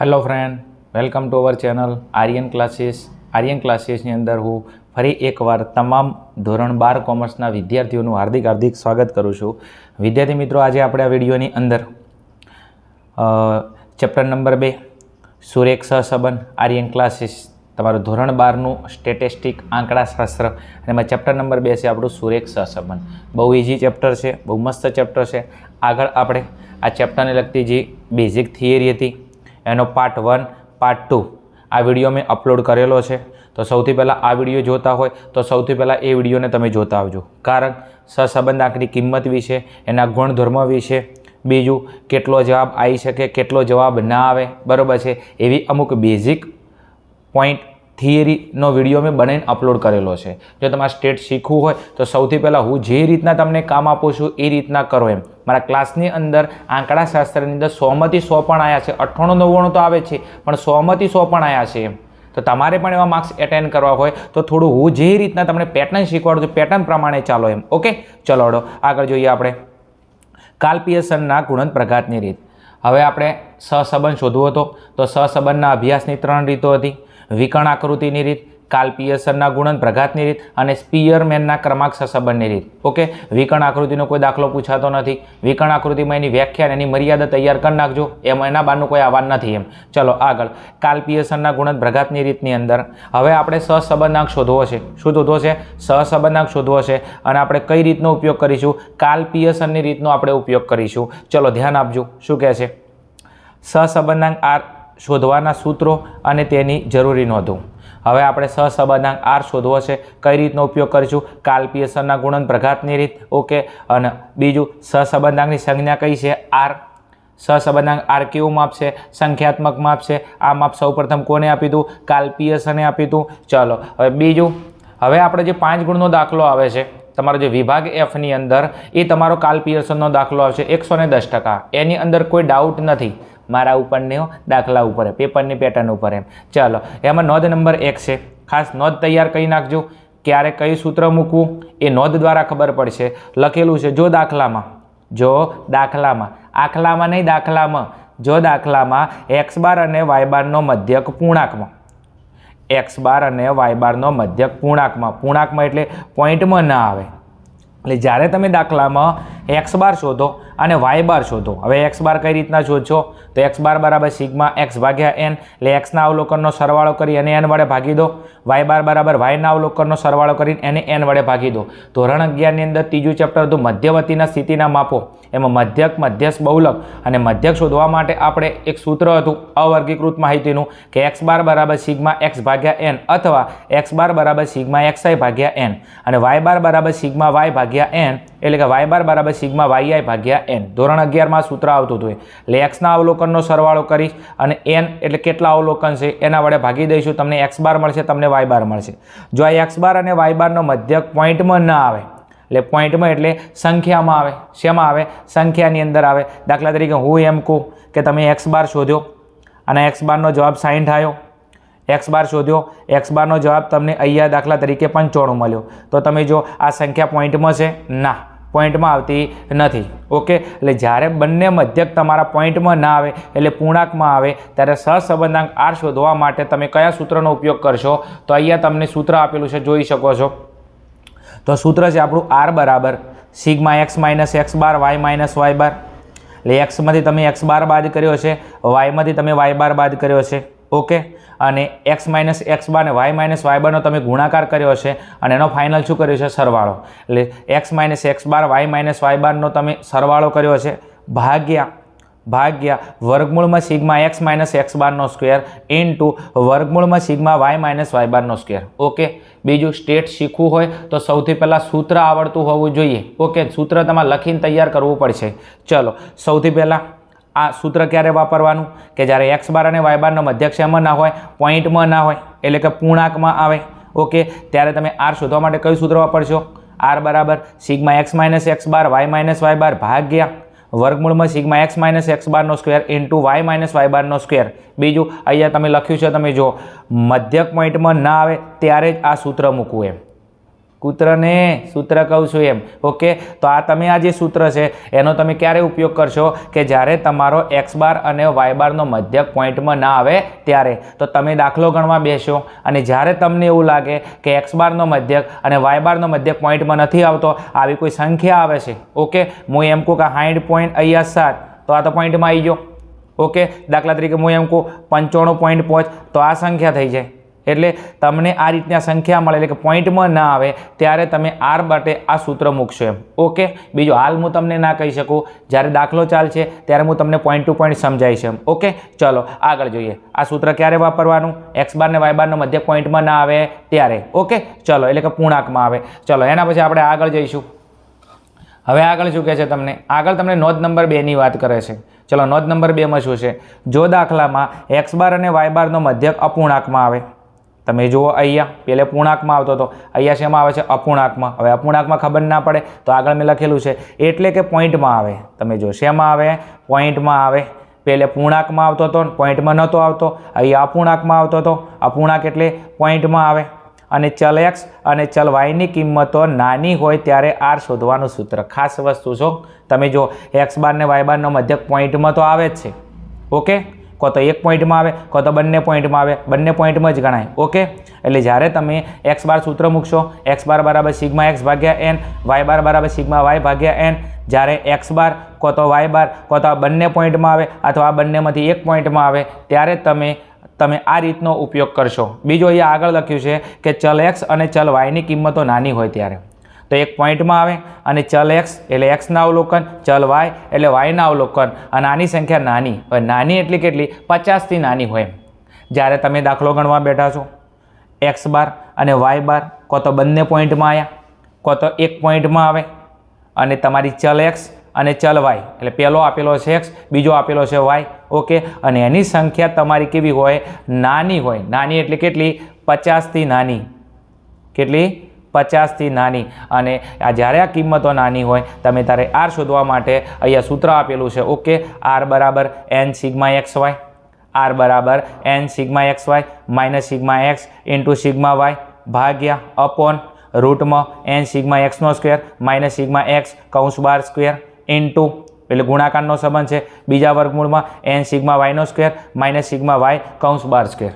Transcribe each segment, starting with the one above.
Hello friend welcome to our channel Aryan classes Aryan ક્લાસીસની અંદર હું ફરી એકવાર તમામ ધોરણ બાર કોમર્સના વિદ્યાર્થીઓનું હાર્દિક હાર્દિક સ્વાગત કરું છું. વિદ્યાર્થી મિત્રો, આજે આપણે આ વિડીયોની અંદર ચેપ્ટર નંબર બે, સુરેખ સહસંબંધ આર્યન ક્લાસીસ તમારું ધોરણ બારનું સ્ટેટિસ્ટિક આંકડાશાસ્ત્ર અને એમાં ચેપ્ટર નંબર બે છે આપણું સુરેખ સહસંબંધ બહુ ઇઝી ચેપ્ટર છે, બહુ મસ્ત ચેપ્ટર છે. આગળ આપણે આ ચેપ્ટરને લગતી જે બેઝિક થિયરી હતી એનો પાર્ટ વન પાર્ટ ટુ આ વીડિયો મેં અપલોડ કરેલો છે. તો સૌથી પહેલાં આ વીડિયો જોતા હોય તો સૌથી પહેલાં એ વિડીયોને તમે જોતા આવજો. કારણ સહસંબંધ આંકની કિંમત વિશે, એના ગુણધર્મ વિશે, બીજું કેટલો જવાબ આવી શકે, કેટલો જવાબ ના આવે, બરાબર છે. એવી અમુક બેઝિક પોઈન્ટ થિયરીનો વીડિયો મેં બનાવીને અપલોડ કરેલો છે. જો તમારે સ્ટેટ શીખવું હોય તો સૌથી પહેલાં હું જે રીતના તમને કામ આપું છું એ રીતના કરો એમ. મારા ક્લાસની અંદર આંકડાશાસ્ત્રની અંદર સોમાંથી સો પણ આવ્યા છે. અઠ્ઠાણું, નવ્વાણું તો આવે છે, પણ સોમાંથી સો પણ આવ્યા છે એમ. તો તમારે પણ એવા માર્ક્સ એટેન્ડ કરવા હોય તો થોડું હું જે રીતના તમને પેટર્ન શીખવાડું છું પેટર્ન પ્રમાણે ચાલો એમ. ઓકે ચલો આગળ જોઈએ આપણે. કાલ્પિયસનના ગુણન પ્રઘાતની રીત. હવે આપણે સહસંબંધ શોધવો હતો. તો સહસંબંધના અભ્યાસની ત્રણ રીતો હતી. વિકર્ણ આકૃતિની રીત, કાલ પિયર્સનના ગુણન પ્રઘાતની રીત અને સ્પિયરમેનના ક્રમાંક સહસંબંધની રીત. ઓકે? વિકર્ણ આકૃતિનો કોઈ દાખલો પૂછાતો નથી. વિકર્ણ આકૃતિમાં એની વ્યાખ્યા એની મર્યાદા તૈયાર કરી નાખજો. એમ, એના બહારનું કોઈ આવવાનું નથી એમ. ચલો, આગળ. કાલ પિયર્સનના ગુણન પ્રઘાતની રીતની અંદર. હવે આપણે સહસંબંધાંક શોધવો છે. શું શોધવો છે? સહસંબંધાંક શોધવો છે. અને આપણે કઈ રીતનો ઉપયોગ કરીશું? કાલ પિયર્સનની રીતનો આપણે ઉપયોગ કરીશું. ચલો, ધ્યાન આપજો. શું કહે છે? સહસંબંધાંક આર શોધવાના સૂત્રો અને તેની જરૂરી નોંધો. હવે આપણે સહસંબંધાંક આર શોધવો છે. કઈ રીતનો ઉપયોગ કરીશું? કાલ પિયર્સનના ગુણન પ્રઘાતની રીત. ઓકે. અને બીજું, સહસંબંધાંકની સંજ્ઞા કઈ છે? આર. સહસંબંધાંક આર કેવું માપ છે? સંખ્યાત્મક માપ છે. આ માપ સૌપ્રથમ કોને આપી દઉં કાલ આપી દઉં ચલો, હવે બીજું. હવે આપણે જે પાંચ ગુણનો દાખલો આવે છે, તમારો જે વિભાગ એફની અંદર, એ તમારો કાલ દાખલો આવશે એકસો ને દસ ટકા. એની અંદર કોઈ ડાઉટ નથી. મારા ઉપરની દાખલા ઉપર પેપરની પેટર્ન ઉપર એમ. ચાલો, એમાં નોંધ નંબર એક છે. ખાસ નોંધ તૈયાર કરી નાખજો. ક્યારે કયું સૂત્ર મૂકવું એ નોંધ દ્વારા ખબર પડશે. લખેલું છે, જો દાખલામાં જો દાખલામાં, આખલામાં નહીં, દાખલામાં. જો દાખલામાં એક્સ બાર અને વાય બારનો મધ્યક પૂર્ણાંકમાં. એક્સ બાર અને વાય બારનો મધ્યક પૂર્ણાંકમાં. પૂર્ણાંકમાં એટલે પોઈન્ટમાં ના આવે. એટલે જ્યારે તમે દાખલામાં એક્સ બાર શોધો અને વાય બાર શોધો. હવે એક્સ બાર કઈ રીતના શોધશો? તો એક્સ બાર બરાબર સિગ્મા એક્સ ભાગ્યા એન એટલે એક્સના અવલોકનનો સરવાળો કરી અને એન વડે ભાગી દો. વાય બાર બરાબર વાયના અવલોકનનો સરવાળો કરીને એને એન વડે ભાગી દો. ધોરણ અગિયારની અંદર ત્રીજું ચેપ્ટર હતું મધ્યવર્તીના સ્થિતિના માપો. એમાં મધ્યક, મધ્યસ્થ, બહુલક અને મધ્યક શોધવા માટે આપણે એક સૂત્ર હતું અવર્ગીકૃત માહિતીનું કે એક્સ બાર બરાબર સિગ્મા એક્સ ભાગ્યા એન અથવા એક્સ બાર બરાબર સિગ્મા એક્સ આઈ ભાગ્યા એન અને વાય બાર બરાબર સિગ્મા વાય ભાગ્યા એન એટલે કે વાય બાર બરાબર સિગ્મા વાય આઈ ભાગ્યા એન ધોરણ અગિયારમાં સૂત્ર આવતું હતું એટલે એક્સના અવલોકનનો સરવાળો કરીશ અને એન એટલે કેટલા અવલોકન છે એના વડે ભાગી દઈશું. તમને એક્સ બાર મળશે, તમને વાય બાર મળશે. જો આ એક્સ બાર અને વાય બારનો મધ્યક પોઈન્ટમાં ના આવે, એટલે પોઈન્ટમાં એટલે સંખ્યામાં આવે. શેમાં આવે? સંખ્યાની અંદર આવે. દાખલા તરીકે હું એમ કહું કે તમે એક્સ બાર શોધ્યો અને એક્સ બારનો જવાબ સાઠ આવ્યો. એક્સ બાર શોધ્યો એક્સ બારનો જવાબ તમને અહીંયા દાખલા તરીકે પંચાણું મળ્યો. તો તમે જો આ સંખ્યા પોઈન્ટમાં છે, ના. પોઈન્ટમાં આવતી નથી, ઓકે? એટલે જ્યારે બંને મધ્યક તમારા પોઈન્ટમાં ના આવે, એટલે પૂર્ણાંકમાં આવે, ત્યારે સહસંબંધાંક આર શોધવા માટે તમે કયા સૂત્રનો ઉપયોગ કરશો? તો અહીંયા તમને સૂત્ર આપેલું છે, જોઈ શકો છો. તો સૂત્ર છે આપણું આર બરાબર, sigma X minus X bar, Y minus Y bar. એટલે એક્સમાંથી તમે એક્સ બાર બાદ કર્યો છે, વાયમાંથી તમે વાય બાર બાદ કર્યો છે. ઓકે? અને એક્સ માઇનસ એક્સ બાર અને વાય માઇનસ વાય બારનો તમે ગુણાકાર કર્યો છે અને એનો ફાઇનલ શું કર્યો છે? સરવાળો. એટલે X minus X bar, Y minus Y બારનો તમે સરવાળો કર્યો છે ભાગ્યા ભાગ્યા વર્ગમૂળમાં સિગ્મા એક્સ માઇનસ એક્સ બારનો સ્ક્વેર ઇન્ટુ વર્ગમૂળમાં સિગ્મા વાય માઇનસ વાય બારનો સ્ક્વેર. ઓકે? બીજું સ્ટેટ શીખવું હોય તો સૌથી પહેલાં સૂત્ર આવડતું હોવું જોઈએ. ઓકે? સૂત્ર તમારે લખીને તૈયાર કરવું પડશે. ચલો, સૌથી પહેલાં આ સૂત્ર ક્યારે વાપરવાનું? કે જ્યારે એક્સ બાર અને વાય બારનો મધ્યક્ષમાં ના હોય, પોઈન્ટમાં ના હોય, એટલે કે પૂર્ણાંકમાં આવે. ઓકે, ત્યારે તમે આર શોધવા માટે કયું સૂત્ર વાપરશો? આર બરાબર sigma X minus X bar, Y minus Y bar ભાગ્યા વર્ગમૂળમાં સિગ્મા એક્સ માઇનસ એક્સ બારનો square into Y minus Y બારનો સ્ક્વેર. બીજું, અહીંયા તમે લખ્યું છે, તમે જો મધ્યક પોઈન્ટમાં ના આવે, ત્યારે જ આ સૂત્ર મૂકવું એમ. કૂતરને સૂત્ર કહું છું એમ. ઓકે? તો આ તમે આ જે સૂત્ર છે, એનો તમે ક્યારે ઉપયોગ કરશો કે જ્યારે તમારો એક્સ બાર અને વાય બારનો મધ્યક પોઈન્ટમાં ના આવે ત્યારે? તો તમે દાખલો ગણવા બેસો. અને જ્યારે તમને એવું લાગે કે એક્સ બારનો મધ્યક અને વાય બારનો મધ્યક પોઈન્ટમાં નથી આવતો, આવી કોઈ સંખ્યા આવે છે? ઓકે? હું એમ કહું કે સાઠ પોઈન્ટ અહીંયા સાત. તો આ તો પોઈન્ટમાં આવી ગયો. ઓકે? દાખલા તરીકે હું એમ કહું, પંચાણું પોઈન્ટ પાંચ. તો આ સંખ્યા થઈ જાય. એટલે તમને આ રીતના સંખ્યા મળે, એટલે કે પોઈન્ટમાં ના આવે, ત્યારે તમે આર માટે આ સૂત્ર મૂકશો એમ. ઓકે બીજું હાલ હું તમને ના કહી શકું. જ્યારે દાખલો ચાલશે, ત્યારે હું તમને પોઈન્ટ ટુ પોઈન્ટ સમજાવીશ એમ. ઓકે ચલો, આગળ જોઈએ. આ સૂત્ર ક્યારે વાપરવાનું? એક્સ બાર ને વાય બારનો મધ્ય પોઈન્ટમાં ના આવે ત્યારે. ઓકે ચલો, એટલે કે પૂર્ણાંકમાં આવે. ચલો, એના પછી આપણે આગળ જઈશું. હવે આગળ શું કહે છે તમને? આગળ તમને નોંધ નંબર બેની વાત કરે છે. ચલો, નોંધ નંબર બેમાં શું છે? જો દાખલામાં એક્સ બાર અને વાય બારનો મધ્યક અપૂર્ણાંકમાં આવે. તમે જુઓ અહીંયા પહેલે પૂર્ણાંકમાં આવતો હતો. અહીંયા શેમાં આવે છે? અપૂર્ણાંકમાં. હવે અપૂર્ણાંકમાં ખબર ના પડે, તો આગળ મેં લખેલું છે. એટલે કે પોઈન્ટમાં આવે. તમે જો શેમાં આવે? પોઈન્ટમાં આવે. પહેલે પૂર્ણાંકમાં આવતો હતો, પોઈન્ટમાં નહોતો આવતો. અહીંયા અપૂર્ણાંકમાં આવતો હતો. અપૂર્ણાંક એટલે પોઈન્ટમાં આવે. અને ચલ એક્સ અને ચલ વાયની કિંમતો નાની હોય ત્યારે આર શોધવાનું સૂત્ર. ખાસ વસ્તુ છો તમે જો એક્સ બાર ને વાય બારનો મધ્યક પોઈન્ટમાં તો આવે જ છે. ઓકે? કો તો એક પોઈન્ટમાં આવે, કો તો બંને પોઈન્ટમાં આવે, બંને પોઈન્ટમાં જ ગણાય, ઓકે? એટલે જ્યારે તમે એક્સ બાર સૂત્ર મૂકશો, એક્સ બાર બરાબર સિગ્મા એક્સ ભાગ્યા એન, વાય બાર બરાબર સિગ્મા વાય ભાગ્યા એન, જ્યારે એક્સ બાર, કો તો વાય બાર, કો તો આ બંને પોઈન્ટમાં આવે અથવા આ બંનેમાંથી એક પોઈન્ટમાં આવે, ત્યારે તમે તમે આ રીતનો ઉપયોગ કરશો. બીજો અહીંયા આગળ લખ્યું છે કે ચલ એક્સ અને ચલ વાયની કિંમતો નાની હોય ત્યારે. તો એક પોઈન્ટમાં આવે અને ચલ એક્સ એટલે એક્સના અવલોકન, ચલ વાય એટલે વાયના અવલોકન અને આની સંખ્યા નાની. હવે નાની એટલી કેટલી? પચાસથી નાની હોય જ્યારે તમે દાખલો ગણવા બેઠા છો, એક્સ બાર અને વાય બાર, કો તો બંને પોઈન્ટમાં આવ્યા કો તો એક પોઈન્ટમાં આવે અને તમારી ચલ એક્સ અને ચલ વાય એટલે પહેલો આપેલો છે એક્સ, બીજો આપેલો છે વાય, ઓકે? અને એની સંખ્યા તમારી કેવી હોય? નાની હોય. નાની એટલે કેટલી? પચાસથી નાની. કેટલી? પચાસથી નાની અને આ જ્યારે આ કિંમતો નાની હોય, તમે તારે આર શોધવા માટે અહીંયા સૂત્ર આપેલું છે. ઓકે આર બરાબર N sigma X Y R બરાબર N sigma X Y minus sigma X into sigma Y ભાગ્યા અપોન રૂટમાં એન સિગ્મા એક્સનો સ્ક્વેર માઇનસ સિગ્મા એક્સ કૌંસ બાર સ્ક્વેર ઇન્ટુ, એટલે ગુણાકારનો સંબંધ છે. બીજા વર્ગમૂળમાં એન સિગ્મા વાયનો સ્ક્વેર માઇનસ સિગ્મા વાય કૌંસ બાર સ્ક્વેર.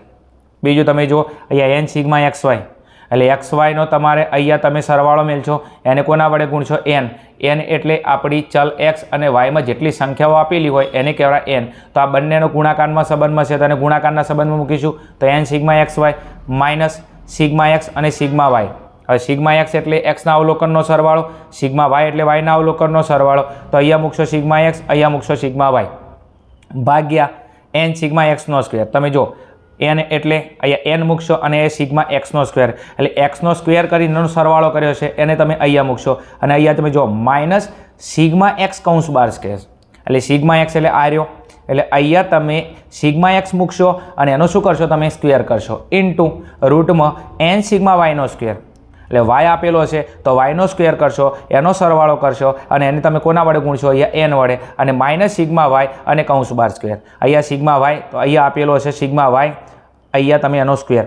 બીજું તમે જુઓ, અહીંયા એન સિગ્મા એક્સ વાય એટલે એક્સ વાયનો તમારે અહીંયા તમે સરવાળો મેળશો એને કોના વડે ગુણશો? એન એન એટલે આપણી ચલ એક્સ અને વાયમાં જેટલી સંખ્યાઓ આપેલી હોય એને કહેવાય એન તો આ બંનેનો ગુણાકારમાં સંબંધમાં છે તો ગુણાકારના સંબંધમાં મૂકીશું. તો N sigma X Y minus sigma X અને સિગ્મા વાય હવે સિગ્મા એક્સ એટલે એક્સના અવલોકનનો સરવાળો, સિગ્મા વાય એટલે વાયના અવલોકનનો સરવાળો. તો અહીંયા મૂકશો સિગ્મા એક્સ અહીંયા મૂકશો સિગ્મા વાય ભાગ્યા એન સિગ્મા એક્સનો સ્ક્વેર. તમે જો એન એટલે અહીંયા એન મૂકશો અને એ સિગ્મા એક્સનો સ્ક્વેર એટલે એક્સનો સ્ક્વેર કરીને સરવાળો કર્યો છે, એને તમે અહીંયા મૂકશો. અને અહીંયા તમે જો માઇનસ સિગ્મા એક્સ કૌંસ બાર સ્કેર એટલે સિગ્મા એક્સ એટલે આ રહ્યો. એટલે અહીંયા તમે સિગ્મા એક્સ મૂકશો અને એનો શું કરશો તમે સ્ક્વેર કરશો. ઇન્ટુ રૂટમાં એન સિગ્મા વાયનો સ્ક્વેર એટલે વાય આપેલો છે, તો વાયનો સ્ક્વેર કરશો, એનો સરવાળો કરશો, અને એને તમે કોના વડે ગુણશો? અહીંયા એન વડે. અને માઇનસ સિગ્મા વાય અને કૌંસ બાર સ્ક્વેર અહીંયા સિગ્મા વાય તો અહીંયા આપેલો છે સિગ્મા વાય અહીંયા તમે એનો સ્ક્વેર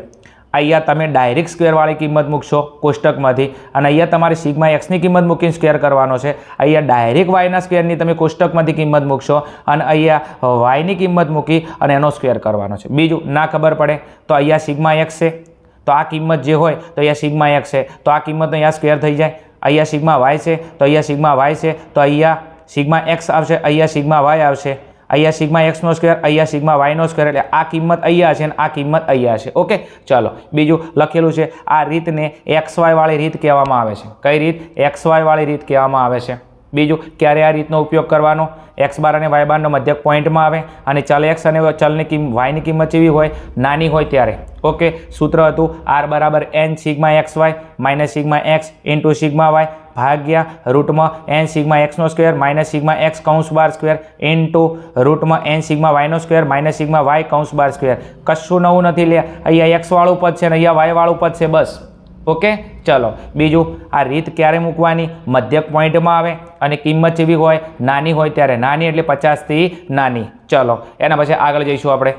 અહીંયા તમે ડાયરેક્ટ સ્ક્વેરવાળી કિંમત મૂકશો કોષ્ટકમાંથી, અને અહીંયા તમારે સિગ્મા એક્સની કિંમત મૂકીને સ્ક્વેર કરવાનો છે. અહીંયા ડાયરેક્ટ વાયના સ્ક્વેરની તમે કોષ્ટકમાંથી કિંમત મૂકશો, અને અહીંયા વાયની કિંમત મૂકી અને એનો સ્ક્વેર કરવાનો છે. બીજું, ના ખબર પડે, તો અહીંયા સિગ્મા એક્સ છે. તો આ કિંમત જે હોય તો અહીંયા સિગ્મા એક્સ છે. તો આ કિંમત અહીંયા સ્ક્વેર થઈ જાય. અહીંયા સિગ્મા વાય છે, તો અહીંયા સિગ્મા વાય છે, તો અહીંયા સિગ્મા એક્સ આવશે, અહીંયા સિગ્મા વાય આવશે. અહીંયા સિગ્મા એક્સનો સ્ક્વેર, અહીંયા સિગ્મા વાયનો સ્ક્વેર, એટલે આ કિંમત અહીંયા છે અને આ કિંમત અહીંયા છે. ઓકે? ચાલો, બીજું લખેલું છે, આ રીતને એક્સ વાયવાળી રીત કહેવામાં આવે છે. કઈ રીત? એક્સ વાયવાળી રીત કહેવામાં આવે છે. બીજું, ક્યારે આ રીતનો ઉપયોગ કરવાનો? એક્સ બાર અને વાય બારનો મધ્યક પોઈન્ટમાં આવે અને ચલ એક્સ અને ચલની કિંમત વાયની કિંમત જેવી હોય, નાની હોય ત્યારે. ઓકે, સૂત્ર હતું આર બરાબર N sigma X Y minus sigma X into sigma Y ભાગ્યા રૂટમાં એન સિગ્મા એક્સનો સ્ક્વેર માઇનસ સિગ્મા એક્સ કૌંસ બાર સ્ક્વેર ઇન્ટુ રૂટમાં એન સિગ્મા વાયનો સ્ક્વેર માઇનસ સિગ્મા વાય કૌંસ બાર સ્ક્વેર. કશું નવું નથી લે અહીંયા એક્સ વાળું પદ છે અને અહીંયા વાય વાળું પદ છે, બસ. ઓકે? ચલો, બીજું, આ રીત ક્યારે મૂકવાની? મધ્યક પોઈન્ટમાં આવે અને કિંમત જેવી હોય, નાની હોય ત્યારે નાની એટલે પચાસથી નાની. ચલો, એના પછી આગળ જઈશું આપણે.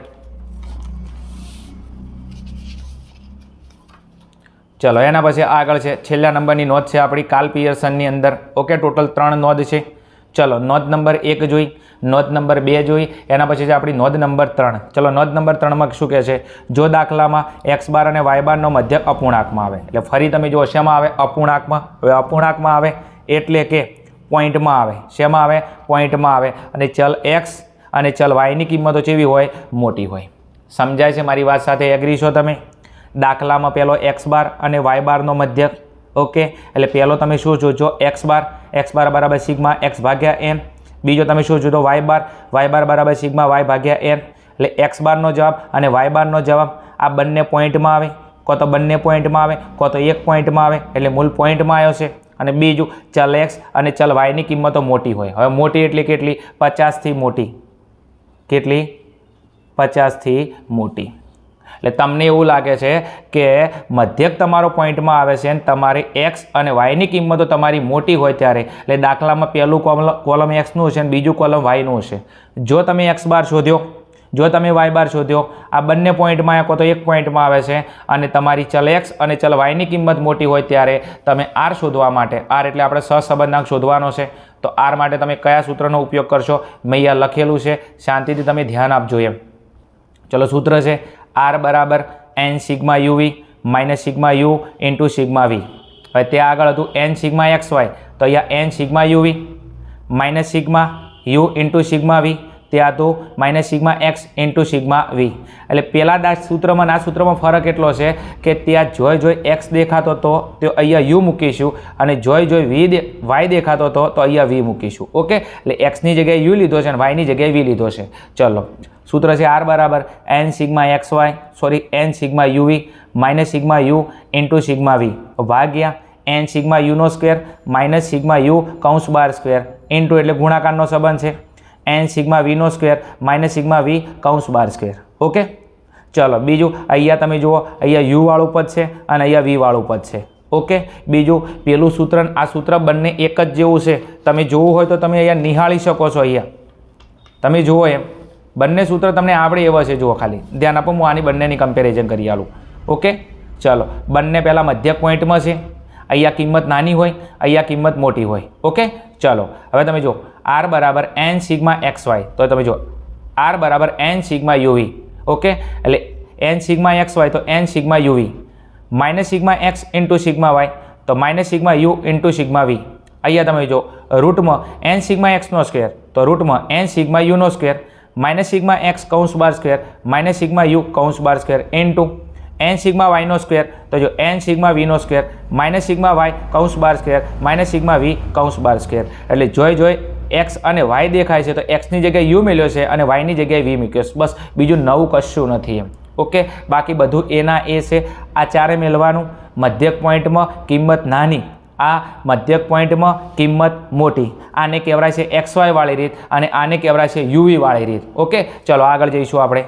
ચલો, એના પછી આગળ છે. છેલ્લા નંબરની નોંધ છે આપણી, કાલ પિયર્સનની અંદર. ઓકે, ટોટલ ત્રણ નોંધ છે. ચલો, નોંધ નંબર એક જોઈ, નોંધ નંબર બે જોઈ, એના પછી છે આપણી નોંધ નંબર ત્રણ. ચલો, નોંધ નંબર ત્રણમાં શું કહે છે? જો દાખલામાં એક્સ બાર અને વાય બારનો મધ્યક અપૂર્ણાંકમાં આવે, એટલે ફરી તમે જો શેમાં આવે? અપૂર્ણાંકમાં, હવે અપૂર્ણાંકમાં આવે એટલે કે પોઈન્ટમાં આવે. શેમાં આવે? પોઈન્ટમાં આવે. અને ચલ એક્સ અને ચલ વાયની કિંમતો કેવી હોય, મોટી હોય. સમજાય છે મારી વાત સાથે? એગ્રી છો તમે? દાખલામાં પહેલો એક્સ બાર અને વાય બારનો મધ્યક ઓકે? એટલે પહેલો તમે શું જોજો? એક્સ બાર એક્સ બાર બરાબર સિગ્મા એક્સ ભાગ્યા એન બીજો તમે શું જોજો? વાય બાર વાય બાર બરાબર સિગ્મા વાય ભાગ્યા એન એટલે એક્સ બારનો જવાબ અને વાય બારનો જવાબ આ બંને પોઈન્ટમાં આવે. કો તો બંને પોઈન્ટમાં આવે, કો તો એક પોઈન્ટમાં આવે. એટલે મૂળ પોઈન્ટમાં આવ્યો છે. અને બીજું ચલ એક્સ અને ચલ વાયની કિંમતો મોટી હોય. હવે મોટી એટલે કેટલી? પચાસથી મોટી. કેટલી? પચાસથી મોટી. એટલે તમને એવું લાગે છે કે મધ્યક તમારો પોઈન્ટમાં આવે છે અને તમારી એક્સ અને વાયની કિંમતો તમારી મોટી હોય ત્યારે. એટલે દાખલામાં પહેલું કોલમ કોલમ એક્સનું હશે અને બીજું કોલમ વાયનું હશે જો તમે એક્સ બાર શોધ્યો, જો તમે વાય બાર શોધ્યો, આ બંને પોઈન્ટમાં કો તો એક પોઈન્ટમાં આવે છે અને તમારી ચલ એક્સ અને ચલ વાયની કિંમત મોટી હોય ત્યારે તમે આર શોધવા માટે આર એટલે આપણે સહસંબંધાંક શોધવાનો છે. તો આર માટે તમે કયા સૂત્રનો ઉપયોગ કરશો? મેં અહીંયા લખેલું છે. શાંતિથી તમે ધ્યાન આપજો એમ. ચલો સૂત્ર છે. આર બરાબર N sigma UV minus sigma U into sigma V. હવે ત્યાં આગળ હતું એન સિગ્મા એક્સ વાય. તો અહીંયા N sigma UV minus sigma U into sigma V. ત્યાં હતું minus sigma X into sigma V એટલે પહેલાં દા સૂત્રમાં આ સૂત્રમાં ફરક એટલો છે કે ત્યાં જોઈ જોઈ એક્સ દેખાતો તો તો અહીંયા યુ મૂકીશું અને જોઈ જોઈ વી વાય દેખાતો તો તો અહીંયા વી મૂકીશું. ઓકે એટલે એક્સની જગ્યાએ યુ લીધો છે અને વાયની જગ્યાએ વી લીધો છે. ચલો. સૂત્ર છે આર બરાબર. N sigma X Y sorry N sigma UV minus sigma U into sigma V ભાગ્યા એન સિગ્મા યુનો સ્ક્વેર માઇનસ સિગ્મા યુ કૌંસ બાર સ્ક્વેર ઇન્ટુ એટલે ગુણાકારનો સંબંધ છે. એન સિગ્મા વીનો સ્ક્વેર માઇનસ સિગ્મા વી કૌંસ બાર સ્ક્વેર ઓકે ચલો, બીજું અહીંયા તમે જુઓ, અહીંયા યુ વાળું પદ છે અને અહીંયા વી વાળું પદ છે. ઓકે બીજું, પેલું સૂત્ર આ સૂત્ર બંને એક જ જેવું છે. તમે જોવું હોય તો તમે અહીંયા નિહાળી શકો છો અહીંયા. તમે જુઓ એમ. બંને સૂત્ર તમને આવડે એવા છે, જુઓ ખાલી. ધ્યાન આપો, હું આની બંનેની કમ્પેરિઝન કરી આલું. ઓકે ચલો, બંને પહેલાં મધ્ય પોઈન્ટમાં છે. અહીંયા કિંમત નાની હોય, અહીંયા કિંમત મોટી હોય. ઓકે ચલો, હવે તમે જો આર બરાબર એન સિગ્મા એક્સ વાય તો તમે જો આર બરાબર એન સિગ્મા યુવી ઓકે એટલે એન સિગ્મા એક્સ વાય તો N sigma UV minus sigma X into sigma Y તો minus sigma U into sigma V અહીંયા તમે જો રૂટમાં એન સિગ્મા એક્સનો સ્ક્વેર તો રૂટમાં એન સિગ્મા યુનો સ્ક્વેર માઇનસ સિગ્મા એક્સ કૌંસ bar square minus sigma U કૌંસ bar square into N sigma વાયનો square તો જો એન સિગ્મા વીનો સ્ક્વેર માઇનસ સિગ્મા વાય કૌંસ બાર સ્ક્વેર માઇનસ સિગ્મા વી કૌંસ બાર સ્ક્વેર એટલે જોઈ જોઈ એક્સ અને વાય દેખાય છે, તો એક્સની જગ્યાએ યુ મેળ્યો છે અને વાયની જગ્યાએ વી મૂક્યો છે. બસ બીજું નવું કશું નથી એમ. ઓકે બાકી બધું એના એ છે. આ ચારે મેળવાનું મધ્યક પોઈન્ટમાં કિંમત નાની, આ મધ્યક પોઈન્ટમાં કિંમત મોટી. આને કહેવાય છે એક્સ વાળી રીત અને આને કહેવાય છે યુવી વાળી રીત. ઓકે ચલો આગળ જઈશું આપણે.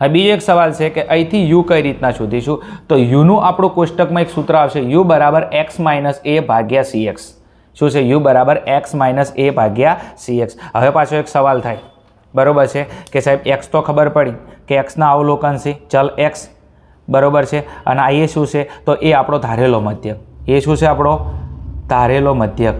હવે બીજો એક સવાલ છે કે અહીંથી યુ કઈ રીતના શોધીશું? તો યુનું આપણું કોષ્ટકમાં એક સૂત્ર આવશે. યુ બરાબર એક્સ માઇનસ એ ભાગ્યા સી એક્સ શું છે? યુ બરાબર એક્સ માઇનસ એ ભાગ્યા સી એક્સ હવે પાછો એક સવાલ થાય. બરાબર છે? કે સાહેબ એક્સ તો ખબર પડી કે એક્સના અવલોકન છે. ચલ એક્સ બરાબર છે? અને આ એ શું છે? તો એ આપણો ધારેલો મધ્યક. એ શું છે આપણો? ધારેલો મધ્યક.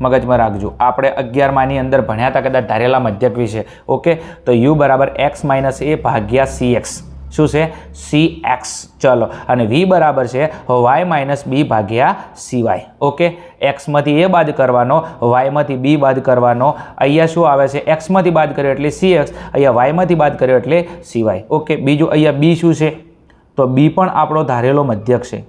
મગજમાં રાખજો. આપણે અગિયારમાંની અંદર ભણ્યા હતા, કદાચ ધારેલા મધ્યક વિશે. ઓકે? તો યુ બરાબર એક્સ માઇનસ એ ભાગ્યા સી એક્સ શું છે? સી એક્સ ચલો, અને વી બરાબર છે વાય માઇનસ બી ભાગ્યા સી વાય ઓકે એક્સમાંથી એ બાદ કરવાનો વાયમાંથી બી બાદ કરવાનો. અહીંયા શું આવે છે? એક્સમાંથી બાદ કર્યો એટલે સી એક્સ અહીંયા વાયમાંથી બાદ કર્યો એટલે સી વાય ઓકે બીજું અહીંયા બી શું છે? તો બી પણ આપણો ધારેલો મધ્યક છે.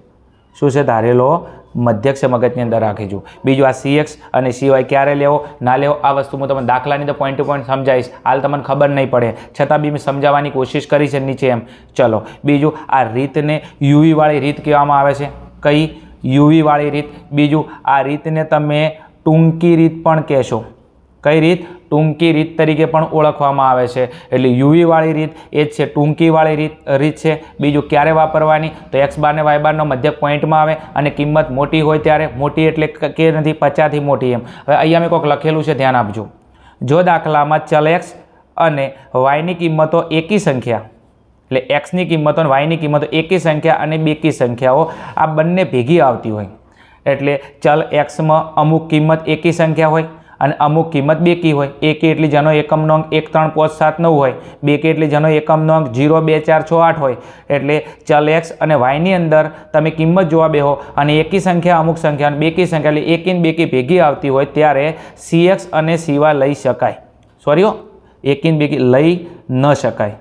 શું છે? ધારેલો મધ્યક છે મગજની અંદર રાખીશું બીજું આ સી એક્સ અને સિવાય ક્યારે લેવો? ના લેવો. આ વસ્તુ હું તમને દાખલાની તો પોઈન્ટ ટુ પોઈન્ટ સમજાવીશ. હાલ તમને ખબર નહીં પડે. છતાં બી મેં સમજાવવાની કોશિશ કરી છે નીચે એમ. ચલો. બીજું આ રીતને યુવીવાળી રીત કહેવામાં આવે છે. કઈ? યુવીવાળી રીત. બીજું આ રીતને તમે ટૂંકી રીત પણ કહેશો. કઈ રીત? ટૂંકી રીત તરીકે પણ ઓળખવામાં આવે છે. એટલે યુવી વાળી રીત એ જ છે. ટૂંકીવાળી રીત રીત છે. બીજું ક્યારે વાપરવાની? તો એક્સ બાર ને વાય બારનો મધ્યક પોઈન્ટમાં આવે અને કિંમત મોટી હોય ત્યારે, મોટી એટલે કે નથી, પચાસથી મોટી એમ. હવે અહીંયા મેં કોઈક લખેલું છે, ધ્યાન આપજો. જો દાખલામાં ચલ એક્સ અને વાયની કિંમતો એકી સંખ્યા, એટલે એક્સની કિંમતો અને વાયની કિંમતો એકી સંખ્યા અને બેકી સંખ્યાઓ, આ બંને ભેગી આવતી હોય. એટલે ચલ એક્સમાં અમુક કિંમત એકી સંખ્યા હોય અને અમુક કિંમત બેકી હોય. એકી એટલી જેનો એકમનો અંક એક, ત્રણ, પાંચ, સાત, નવ હોય. બેકી એટલી જેનો એકમનો અંક જીરો બે, ચાર, છ, આઠ હોય. એટલે ચલ એક્સ અને વાયની અંદર તમે કિંમત જોવા બેહો અને એકી સંખ્યા, અમુક સંખ્યા અને બેકી સંખ્યા, એટલે એકી ને બેકી ભેગી આવતી હોય ત્યારે સી એક્સ અને સીવા લઈ શકાય. સોરી હો. એકી ને બેકી લઈ ન શકાય.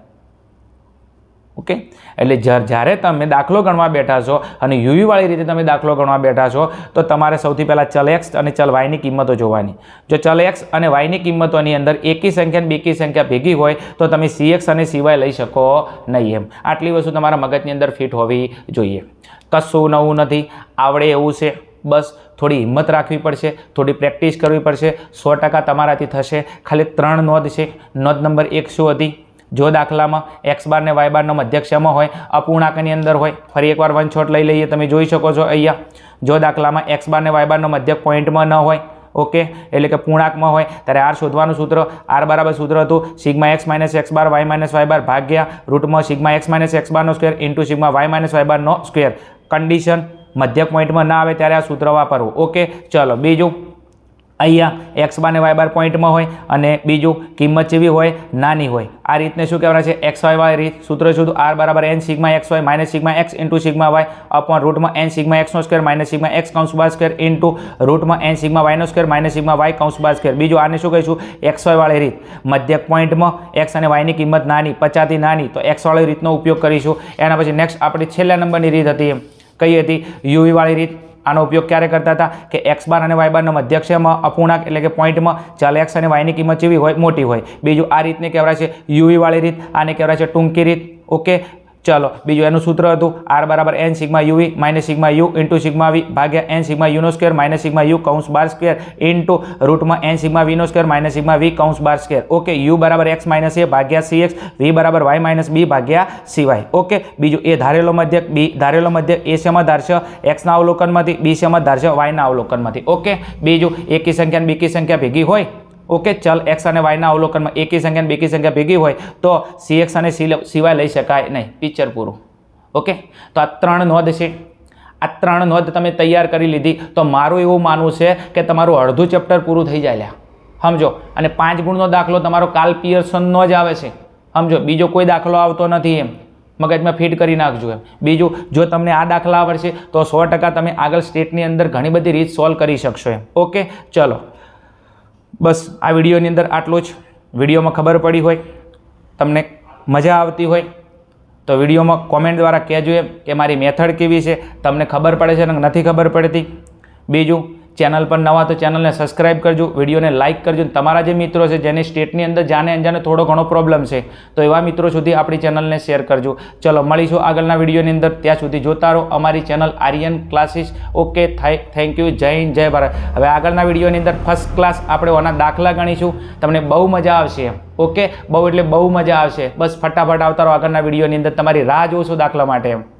ઓકે? એટલે જ્યા- જ્યારે તમે દાખલો ગણવા બેઠા છો અને યુવીવાળી રીતે તમે દાખલો ગણવા બેઠા છો, તો તમારે સૌથી પહેલાં ચલ એક્સ અને ચલ વાયની કિંમતો જોવાની. જો ચલ એક્સ અને વાયની કિંમતોની અંદર એકી સંખ્યા અને બેકી સંખ્યા ભેગી હોય, તો તમે સી એક્સ અને સીવાય લઈ શકો નહીં એમ. આટલી વસ્તુ તમારા મગજની અંદર ફિટ હોવી જોઈએ. કશું નવું નથી. આવડે એવું છે. બસ થોડી હિંમત રાખવી પડશે, થોડી પ્રેક્ટિસ કરવી પડશે. સો ટકા તમારાથી થશે. ખાલી ત્રણ નોંધ છે. નોંધ નંબર એક શું હતી? જો દાખલામાં એક્સ બાર ને વાય બારનો મધ્યક્ષમાં હોય, અપૂર્ણાંકની અંદર હોય, ફરી એકવાર વન છોટ લઈ લઈએ, તમે જોઈ શકો છો અહીંયા. જો દાખલામાં એક્સ બાર ને વાય બારનો મધ્યક પોઈન્ટમાં ન હોય ઓકે એટલે કે પૂર્ણાંકમાં હોય, ત્યારે આર શોધવાનું સૂત્ર આર બરાબર સૂત્ર હતું, sigma X minus X bar Y minus Y bar ભાગ્યા રૂટમાં સિગ્મા એક્સ માઇનસ એક્સ બારનો square into sigma Y minus Y બારનો સ્ક્વેર. કન્ડિશન મધ્યક પોઈન્ટમાં ના આવે, ત્યારે આ સૂત્ર વાપરવું ઓકે ચલો, બીજું. અહીંયા એક્સ બાર ને વાય બાર પોઈન્ટમાં હોય અને બીજું કિંમત જેવી હોય, નાની હોય. આ રીતને શું કહેવાય છે? એક્સ વાય વાય રીત. સૂત્ર શું આર બરાબર N sigma X Y minus sigma X into sigma Y upon રૂટમાં N sigma એક્સનો સ્ક્વેર માઇનસ સિગ્મા એક્સ કૌંસ બાર ઇન્ટુ રૂટમાં એન સિગ્મા વાયનો સ્ક્વેર માઇનસ સિગ્મા વાય કૌંસ બાર બીજું આને શું કહીશું? એક્સ વાય વાળી રીત. મધ્યક પોઈન્ટમાં એક્સ અને વાયની કિંમત નાની, પચાસથી નાની. તો એક્સ વાળી રીતનો ઉપયોગ કરીશું. એના પછી નેક્સ્ટ આપણી છેલ્લા નંબરની રીત હતી એમ. કઈ હતી? યુવી વાળી રીત. આનો ઉપયોગ ક્યારે કરતા હતા? કે એક્સ બાર અને વાય બારનો મધ્યક્ષમાં અપૂર્ણાંક એટલે કે પોઈન્ટમાં ચાલ એક્સ અને વાયની કિંમત જેવી હોય, મોટી હોય. બીજું આ રીતને કહેવાય છે યુવી વાળી રીત, આને કહેવાય છે ટૂંકી રીત. ઓકે ચલો, બીજું એનું સૂત્ર હતું આર બરાબર N sigma UV minus sigma U into sigma V ભાગ્યા એન સિગ્મા યુનો સ્ક્વેર માઇનસ સિગ્મા યુ કૌંસ બાર સ્ક્વેર ઇન્ટુ રૂટમાં એન સિગ્મા વીનો સ્ક્વેર માઇનસ સિગ્મા વી કૌંસ બાર સ્ક્વેર. ઓકે, યુ બરાબર એક્સ માઇનસ એ ભાગ્યા સી એક્સ, વી બરાબર વાય માઇનસ બી ભાગ્યા સીવાય. ઓકે, બીજું એ ધારેલો મધ્યક, બી ધારેલો મધ્યક, એ શેમાં ધારશે? એક્સના અવલોકનમાંથી, બી શેમાં ધારશે? વાયના અવલોકનમાંથી. ઓકે, બીજું એકી સંખ્યા બીકી સંખ્યા ભેગી હોય? ઓકે, ચલ એક્સ અને વાયના અવલોકનમાં એકી સંખ્યા બેકી સંખ્યા ભેગી હોય તો સી એક્સ અને સી સિવાય લઈ શકાય નહીં. પિક્ચર પૂરું. ઓકે? તો આ ત્રણ નોંધ છે. આ ત્રણ નોંધ તમે તૈયાર કરી લીધી. તો મારું એવું માનવું છે કે તમારું અડધું ચેપ્ટર પૂરું થઈ જાય સમજો? અને પાંચ ગુણનો દાખલો તમારો કાલ પિયર્સનનો જ આવે છે. સમજો? બીજો કોઈ દાખલો આવતો નથી એમ. મગજમાં ફિટ કરી નાખજો એમ. બીજું, જો તમને આ દાખલા આવડશે તો સો તમે આગળ સ્ટેટની અંદર ઘણી બધી રીત સોલ્વ કરી શકશો એમ. ઓકે? ચલો. બસ આ વિડીયોની અંદર આટલું જ. વિડીયોમાં ખબર પડી હોય, તમને મજા આવતી હોય, તો વિડીયોમાં કોમેન્ટ દ્વારા કહેજો એમ કે મારી મેથડ કેવી છે, તમને ખબર પડે છે અને નથી ખબર પડતી. બીજું ચેનલ પર નવા તો ચેનલને સબસ્ક્રાઇબ કરજો, વિડીયોને લાઇક કરજો તમારા જે મિત્રો છે, જેને સ્ટેટની અંદર જાને અંજાને થોડો ઘણો પ્રોબ્લેમ છે, તો એવા મિત્રો સુધી આપણી ચેનલને શેર કરજો. ચલો, મળીશું આગળના વિડીયોની અંદર. ત્યાં સુધી જોતા રહો. અમારી channel Aryan classes. Okay thank you Jai Hind, Jai Bharat. હવે આગળના વિડીયોની અંદર ફર્સ્ટ ક્લાસ આપણે ઓના દાખલા ગણીશું. તમને બહુ મજા આવશે. ઓકે બહુ એટલે બહુ મજા આવશે. બસ ફટાફટ આવતા રહો આગળના વિડીયોની અંદર. તમારી રાહ જોશો દાખલા માટે.